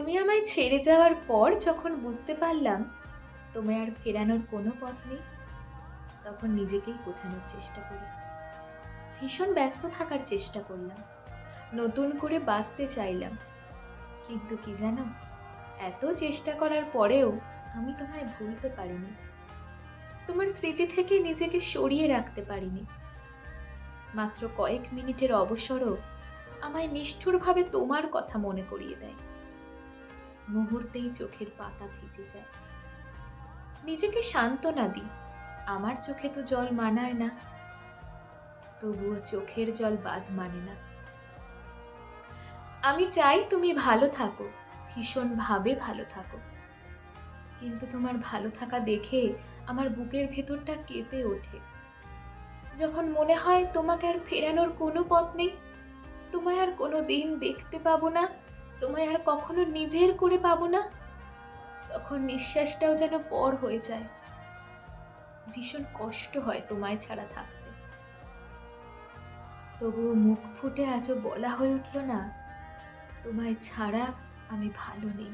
তুমি আমায় ছেড়ে যাওয়ার পর যখন বুঝতে পারলাম তোমায় আর ফেরানোর কোনো পথ নেই, তখন নিজেকেই বোঝানোর চেষ্টা করি। ভীষণ ব্যস্ত থাকার চেষ্টা করলাম। নতুন করে বাঁচতে চাইলাম। কিন্তু কি জানো, এত চেষ্টা করার পরেও আমি তোমায় ভুলতে পারিনি। তোমার স্মৃতি থেকে নিজেকে সরিয়ে রাখতে পারিনি। মাত্র কয়েক মিনিটের অবসরও আমায় নিষ্ঠুরভাবে তোমার কথা মনে করিয়ে দেয়। মুহূর্তেই চোখের পাতা ভিজে যায়। নিজেকে সান্ত্বনা দিই, আমার চোখে তো জল মানায় না। তবুও চোখের জল বাদ মানে না। আমি চাই তুমি ভালো থাকো, ভীষণভাবে ভালো থাকো। কিন্তু তোমার ভালো থাকা দেখে আমার বুকের ভেতরটা কেঁপে ওঠে। যখন মনে হয় তোমাকে আর ফেরানোর কোনো পথ নেই, তোমায় আর কোনো দিন দেখতে পাবো না। তোমায় আর কখনো নিজের করে পাবো না। তখন নিঃশ্বাসটাও যেন পর হয়ে যায়। ভীষণ কষ্ট হয় তোমায় ছাড়া থাকতে। তবুও মুখ ফুটে আজও বলা হয়ে উঠল না, তোমায় ছাড়া আমি ভালো নেই।